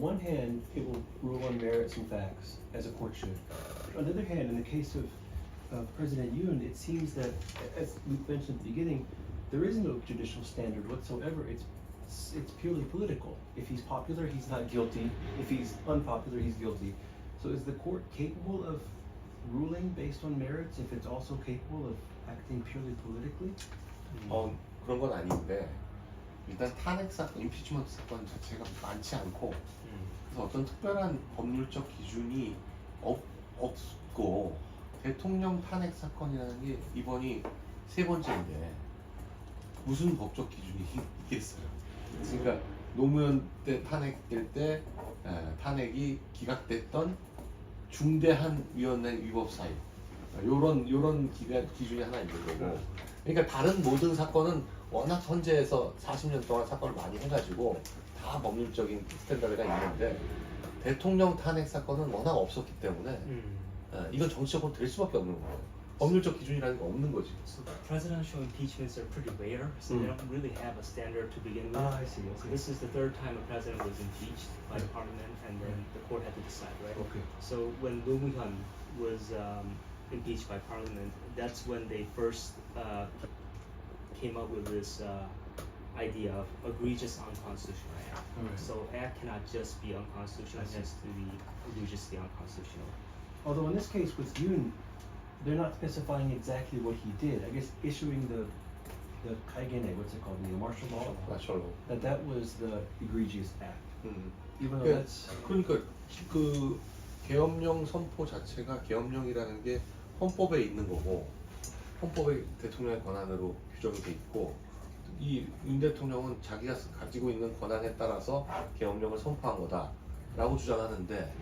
one hand, it will rule on merits and facts, as a court should. On the other hand, in the case of, of President Yoon, it seems that, as we mentioned at the beginning, there is no judicial standard whatsoever. It's, it's purely political. If he's popular, he's not guilty. If he's unpopular, he's guilty. So is the court capable of ruling based on merits if it's also capable of acting purely politically? 어, 그런 건 아닌데 일단 탄핵 사건, 임피치먼트 사건 자체가 많지 않고 그래서 어떤 특별한 법률적 기준이 없, 없고 대통령 탄핵 사건이라는 게 이번이 세 번째인데 무슨 법적 기준이 있겠어요? 그러니까 노무현 때 탄핵될 때 에, 탄핵이 기각됐던 중대한 위헌행 위법 사유 요런 요런 기가, 기준이 하나 있는 거고 그러니까 다른 모든 사건은 워낙 헌재에서 40년 동안 사건을 많이 해가지고 다 법률적인 스탠다드가 있는데 대통령 탄핵 사건은 워낙 없었기 때문에 어, 이건 정치적으로 될 수밖에 없는 거예요. 법률적 기준이라는 게 없는 거지. So presidential impeachments are pretty rare, so they Mm. don't really have a standard to begin with. Ah, I see, So this is the third time a president was impeached by Right. parliament, and then the court had to decide, right? Okay. So when Roh Moo-hyun was um, impeached by parliament, that's when they first uh, came up with this uh, idea of egregious unconstitutional act. Alright. So act cannot just be I unconstitutional; it see. has to be egregiously unconstitutional. Although in this case with Yoon, they're not specifying exactly what he did. I guess issuing the the kaigene, what's it called, the martial law, 마셜로. that that was the egregious act. 음. Even though 그, that's 그러니까 그 계엄령 선포 자체가 계엄령이라는 게 헌법에 있는 거고 헌법에 대통령의 권한으로 규정이 돼 있고 이 윤 대통령은 자기가 가지고 있는 권한에 따라서 계엄령을 선포한 거다라고 주장하는데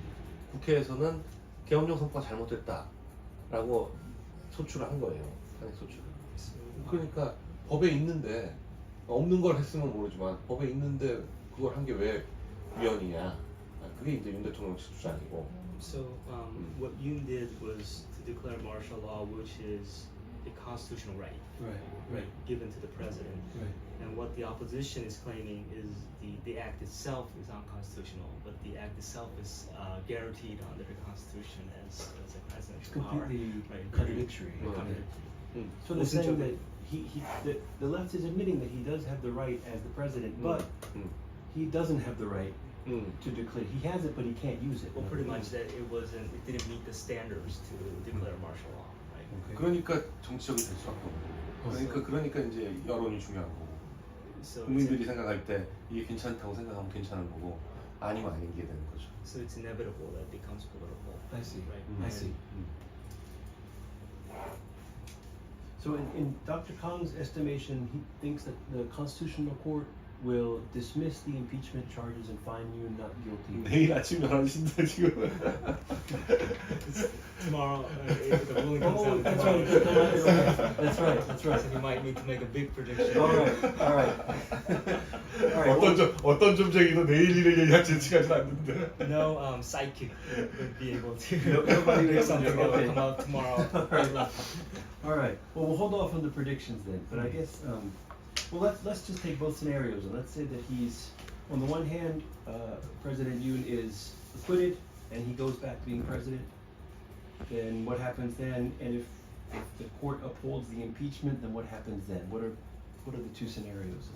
국회에서는 계엄령 선포가 잘못됐다라고 소추를 한 거예요 탄핵 소추를. 그러니까 법에 있는데 없는 걸 했으면 모르지만 법에 있는데 그걸 한 게 왜 위헌이냐 아, 그게 이제 윤 대통령 주장이고 So um, Mm. what Yoon did was declare martial law, which is a constitutional right, right, right, given to the president. right. And what the opposition is claiming is the, the act itself is unconstitutional, but the act itself is uh, guaranteed under the Constitution as, as a It's presidential power. completely Right. contradictory. Right. Contradictory. 음. So they're Wasn't saying that he, he the, the left is admitting that he does have the right as the president, but 음. he doesn't have the right 음. to declare. He has it, but he can't use it. Well, pretty much that it wasn't, it didn't meet the standards to declare martial law, right? Okay. 그러니까 정치적이 될 수밖에 없는 거예요 그러니까 그러니까 이제 여론이 중요한 거고 So it's, 국민들이 생각할 때 이게 괜찮다고 생각하면 괜찮은 거고 아니면 아닌 게 되는 거죠 so it's inevitable that it becomes political. I see. Right. I And- see. 음. So in, in Dr. Kang's estimation, he thinks that the Constitutional Court will dismiss the impeachment charges and find you not guilty. 내일 아침 11시인데 지금 Tomorrow, uh, if the ruling comes Oh, out that's tomorrow. right, that's right, that's right, that's right. So you might need to make a big prediction. All right, all right. All right, 어떤 well, 점 어떤 점쟁이도 내일 일을 얘기할지 예측하지 않는데 No um, psychic would, would be able to No- nobody predict knows. something that Okay. will come out tomorrow. All right. All right. Well, we'll hold off on the predictions then. But I guess, um, well, let's let's just take both scenarios and let's say that he's, on the one hand, uh, President Yoon is acquitted and he goes back to being president. Then what happens then? And if if the court upholds the impeachment, then what happens then? What are what are the two scenarios?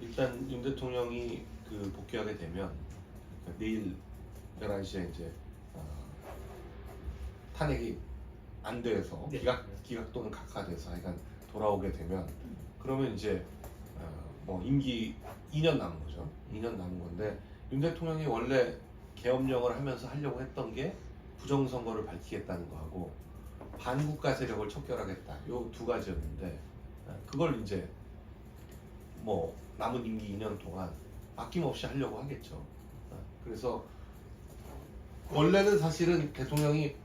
일단 윤 대통령이 그 복귀하게 되면 그러니까 내일 11시에 이제 어, 탄핵이 안 돼서 네. 기각 기각 또는 각하돼서 하여간 돌아오게 되면 그러면 이제 어, 뭐 임기 2년 남은 거죠. 2년 남은 건데 윤 대통령이 원래 계엄령을 하면서 하려고 했던 게 부정선거를 밝히겠다는 거하고 반국가 세력을 척결하겠다. 요 두 가지였는데 어, 그걸 이제 뭐 남은 임기 2년 동안 아낌없이 하려고 하겠죠. 어, 그래서 원래는 사실은 대통령이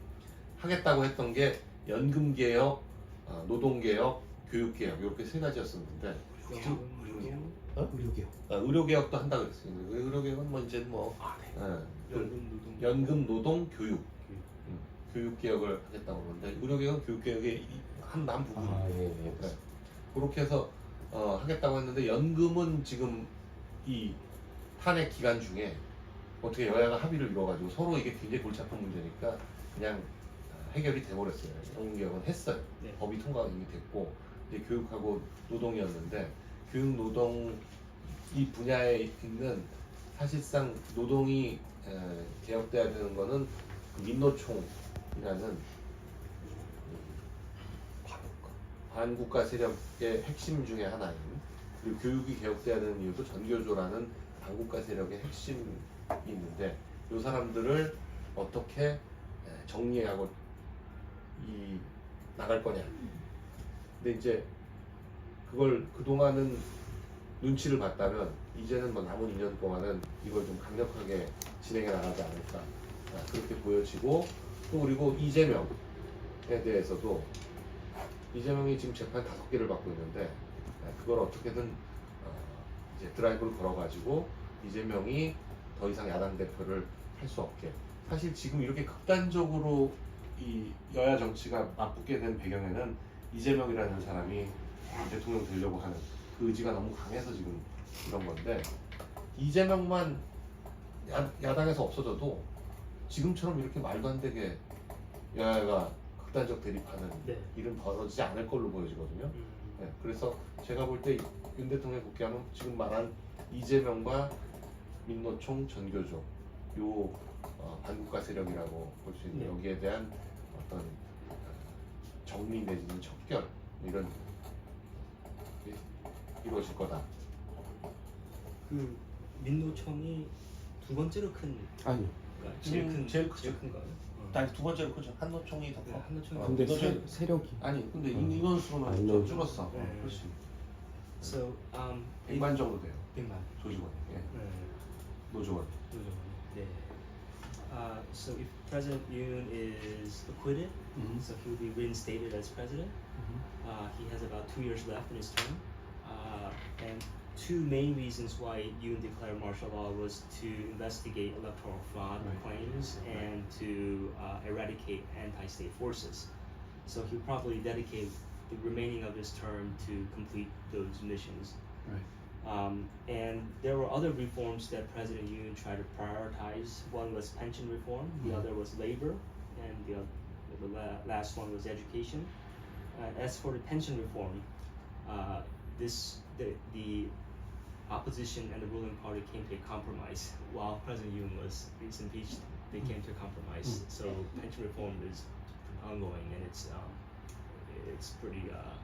하겠다고 했던 게 연금 개혁, 어, 노동 개혁, 교육 개혁 이렇게 세 가지였었는데 어? 의료개혁. 어, 의료 개혁도 한다 그랬어요. 의료 개혁은 뭐 이제 뭐 아, 네. 어, 그 연금, 노동. 연금, 노동, 교육, 음, 교육 개혁을 하겠다고 그러는데 의료 개혁은 교육 개혁의 한남 부분. 아, 예, 예. 네. 그렇게 해서 어, 하겠다고 했는데 연금은 지금 이 탄핵 기간 중에 어떻게 여야가 합의를 이뤄가지고 서로 이게 굉장히 골치 아픈 문제니까 그냥 해결이 돼버렸어요. 정개혁은 했어요. 네. 법이 통과가 이미 됐고 이제 교육하고 노동이었는데 교육 노동 이 분야에 있는 사실상 노동이 에, 개혁돼야 되는 거는 그 민노총이라는 반국가 세력의 핵심 중에 하나인 그리고 교육이 개혁돼야 되는 이유도 전교조라는 반국가 세력의 핵심이 있는데 이 사람들을 어떻게 에, 정리하고 이 나갈 거냐. 근데 이제 그걸 그동안은 눈치를 봤다면 이제는 뭐 남은 2년 동안은 이걸 좀 강력하게 진행해 나가지 않을까. 아, 그렇게 보여지고 또 그리고 이재명에 대해서도 이재명이 지금 재판 다섯 개를 받고 있는데 아, 그걸 어떻게든 어, 이제 드라이브를 걸어가지고 이재명이 더 이상 야당 대표를 할 수 없게. 사실 지금 이렇게 극단적으로 이 여야 정치가 맞붙게 된 배경에는 이재명이라는 사람이 대통령 되려고 하는 그 의지가 너무 강해서 지금 이런 건데 이재명만 야, 야당에서 없어져도 지금처럼 이렇게 말도 안 되게 여야가 극단적 대립하는 네. 일은 벌어지지 않을 걸로 보여지거든요. 음, 네, 그래서 제가 볼 때 윤 대통령 국회하면 지금 말한 이재명과 민노총 전교조 요 어, 반국가 세력이라고 볼 수 있는 네. 여기에 대한 어떤 어, 정리 내지는 척결 이런 게 이루어질 거다. 그 민노총이 두 번째로 큰 아니요. 그러니까 제일 음, 큰 제일 크죠. 큰가요? 어. 아니 두 번째로 크죠. 한노총이 더 네, 커. 한노총이 어, 근데 세, 세력이 아니 근데 음. 인원수로는 아, 좀 인원. 줄었어. 네. 어, 그렇지. So um, 100만 정도 돼요. 100만. 조직원이. 예. 네. 노조원. Yeah. Uh, so if President Yoon is acquitted, Mhm. so he will be reinstated as president. Mhm. Uh, he has about two years left in his term. Uh, and two main reasons why Yoon declared martial law was to investigate electoral fraud Right. claims and to uh, eradicate anti-state forces. So he'll probably dedicate the remaining of his term to complete those missions. Right. Um, and there were other reforms that President Yoon tried to prioritize. One was pension reform, the Mhm. other was labor, and the, oth- the la- last one was education. Uh, as for the pension reform, uh, this the, the opposition and the ruling party came to a compromise while President Yoon was, impeached. They came to a compromise. Mm. So pension reform is ongoing and it's um, it's pretty uh,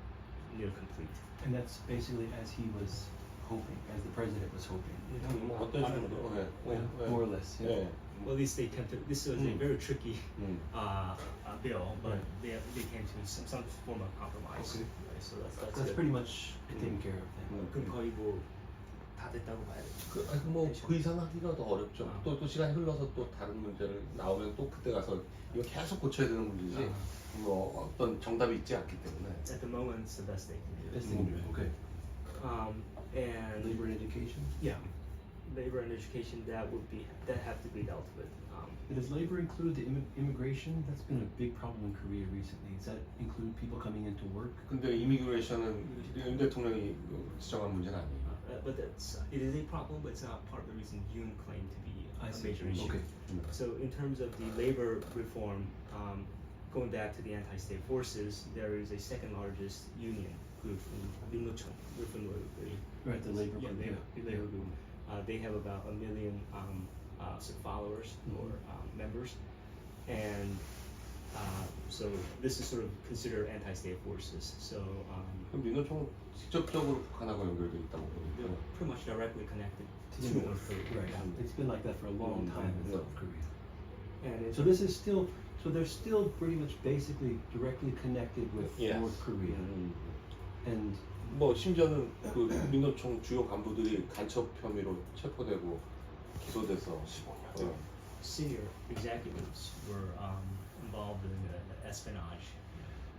near complete. And that's basically as he was hoping, as the president was hoping. 뭐 어떤 식으로? 예. 예. 예. More or less, yeah. 예. Well, at least they came to. This was a Mm. very tricky 음. uh, uh, bill, but Right. they, they came to some, some form of compromise. Okay. Right, so that's that's, That's good. pretty much taken care of then. 음. 그럼 거의 뭐 다 됐다고 봐야 돼. 그, 아니, 뭐, 그 이상 하기가 더 어렵죠. 아. 또, 또 시간이 흘러서 또 다른 문제를 나오면 또 그때 가서 이거 계속 고쳐야 되는 문제지. 아. 뭐, 어떤 정답이 있지 않기 때문에. At the moment, it's the best they can do. Best thing to do, okay. Um, and Labor and education? yeah, labor and education that would be that have to be dealt with. Um, Does labor include the immi- immigration? That's been a big problem in Korea recently. Does that include people coming into work? 근데 이미그레이션은 윤 대통령이 지정한 문제는 아니에요. uh, but that's it is a problem, but it's not part of the reason Yoon claimed to be a I see. major issue. Okay. So in terms of the labor reform, um, going back to the anti-state forces, there is a second largest union group in Minnocheon. We're familiar with it. Right, the labor yeah, group, labor, yeah. the labor group. Uh, they have about a million um, uh, so followers or Mhm. um, members, and uh, so this is sort of considered anti-state forces. So um, 그럼 민노총은 직접적으로 북한하고 연결돼 있다고 they're 보는데. pretty much directly connected to To North Korea. Right. It's been like that for a long Mm, time in yeah. South Korea. And it's So this is still, so they're still pretty much basically directly connected with Yes. North Korea. 음. And 뭐 심지어는 그 민노총 주요 간부들이 간첩 혐의로 체포되고 기소돼서 15년. senior executives were um, involved in uh, espionage.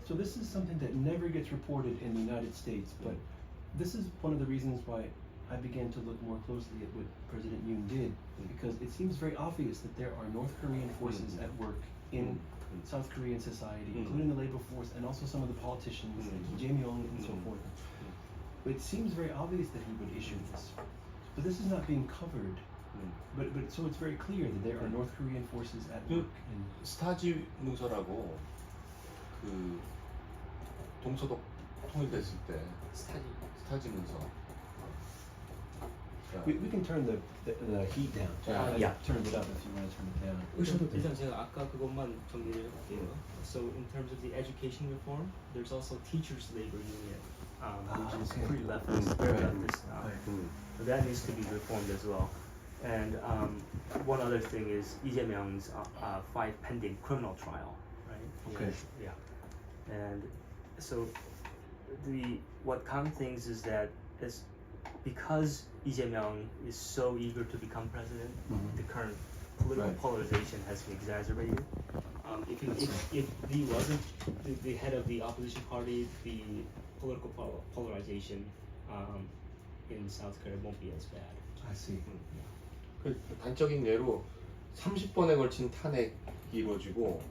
so this is something that never gets reported in the United States, but this is one of the reasons why I began to look more closely at what President Yoon did, because it seems very obvious that there are North Korean forces Mhm. at work in Mhm. South Korean society, Mhm. including the labor force and also some of the politicians like Mhm. Lee Jae-myung and so Mhm. forth. But it seems very obvious that he would issue this. But this is not being covered 음. But but so it's very clear that there are North Korean forces at 그- work in 스타지 문서라고 그 동서독 통일됐을 때 Study. 스타지 문서. We, we can turn the, the, the heat down. Yeah. I Yeah. turned it up if you want to turn it down. 일단, 일단 제가 아까 그것만 정리를 해볼게요. So in terms of the education reform, there's also teachers' labor union, um, Ah, which is okay. pretty leftist, Mm, very right. leftist now. Right. 음. So that needs to be reformed as well. And um, one other thing is Lee Jae-myung's uh, uh, five pending criminal trial, right? Okay. Yeah. And so the what Kang thinks is that is because Lee Jae-myung is so eager to become president, Mhm. the current political Right. polarization has been exacerbated. Um, if, he, if, if Lee wasn't the, the head of the opposition party, the political pol- polarization um, in South Korea won't be as bad. I see. 그 단적인 예로 30번에 걸친 탄핵이 이루어지고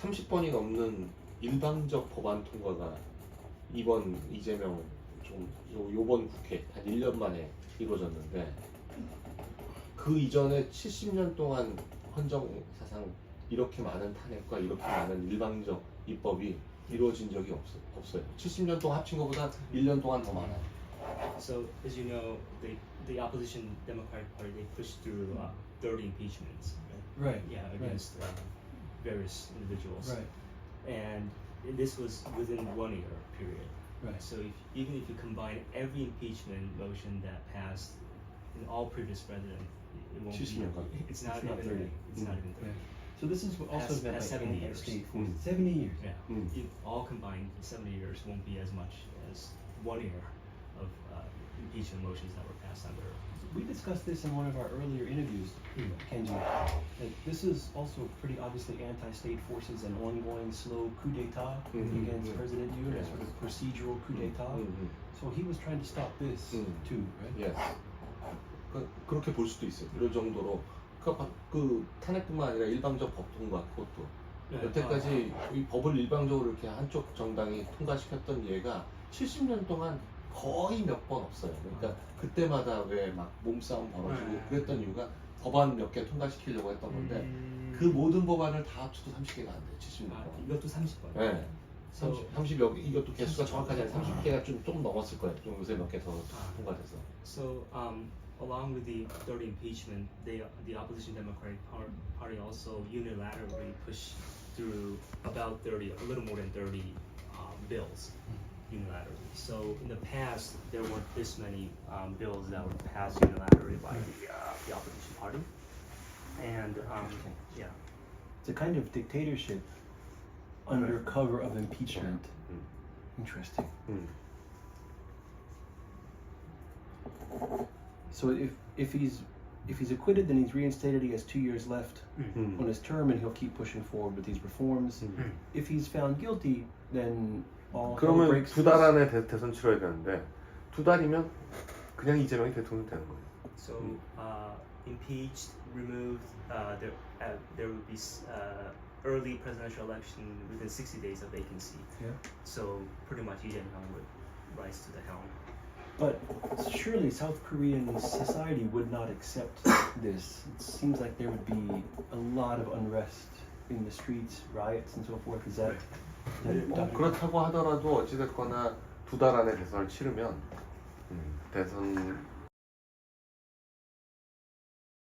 30번이 넘는 일방적 법안 통과가 이번 이재명 좀 요- 요번 국회 한 1년 만에 이루어졌는데 그 이전에 70년 동안 헌정 사상 이렇게 많은 탄핵과 이렇게 많은 일방적 입법이 이루어진 적이 없어, 없어요. 70년 동안 합친 것보다 1년 동안 더 많아요. So as you know, the the opposition Democratic Party they pushed through uh, 30 impeachments, right? Right. Yeah, right. against uh, various individuals. Right. And this was within one year period. Right. So if, even if you combine every impeachment motion that passed in all previous presidents, it won't be, it's not It's not even thirty. thirty. It's Mm. not even thirty. So this is also Has- about has like 70 years. Mm. Seventy years. Yeah. Mm. If all combined, seventy years won't be as much as one year. Impeachment motions that were passed under. We discussed this in one of our earlier interviews, Mm. Kenji. That this is also pretty obviously anti-state forces, an ongoing slow coup d'état Mhm. against Yeah. President Yoon, a Yeah. sort of procedural coup d'état. 음, 음. So he was trying to stop this Mm. too, right? 예. 그, 그렇게 볼 수도 있어요. 이럴 정도로 그, 바- 그 탄핵뿐만 아니라 일방적 법 통과 그것도 네, 여태까지 이 법을 일방적으로 이렇게 한쪽 정당이 통과시켰던 예가 70년 동안 거의 몇 번 없어요. 그러니까 그때마다 왜 막 몸싸움 벌어지고 네. 그랬던 이유가 법안 몇 개 통과시키려고 했던 건데 음, 그 모든 법안을 다 합쳐도 30개가 안 돼요. 70년 아. 이것도 30번. 네. So 30, 30여 이것도 개수가 정확하지 않아요. 30개가 좀, 좀 넘었을 거예요. 좀 요새 몇 개 더 통과돼서. So, um, along with the 30 impeachment, they, the opposition Democratic Par- Party also unilaterally pushed through about 30, a little more than 30 um, bills unilaterally. So in the past, there weren't this many um, bills that were passed unilaterally by the, uh, the opposition party. And um, yeah, It's a kind of dictatorship under cover of impeachment. Hmm. Interesting. Mm. So if if he's if he's acquitted, then he's reinstated. He has two years left hmm. on his term, and he'll keep pushing forward with these reforms. Hmm. If he's found guilty, then all hell 그러면 breaks 두 달 loose. 안에 대, 대선 치러야 되는데 두 달이면 그냥 이재명이 대통령 되는 거예요. So, uh, impeached, removed, uh, there, uh, there would be s- uh, early presidential election within 60 days of vacancy. Yeah. So, pretty much Lee Jae-myung would rise to the helm. But surely South Korean society would not accept this. It seems like there would be a lot of unrest in the streets, riots, and so forth. Is that? That 뭐. 그렇다고 하더라도 어찌됐거나 두 달 안에 대선을 치르면 음, 대선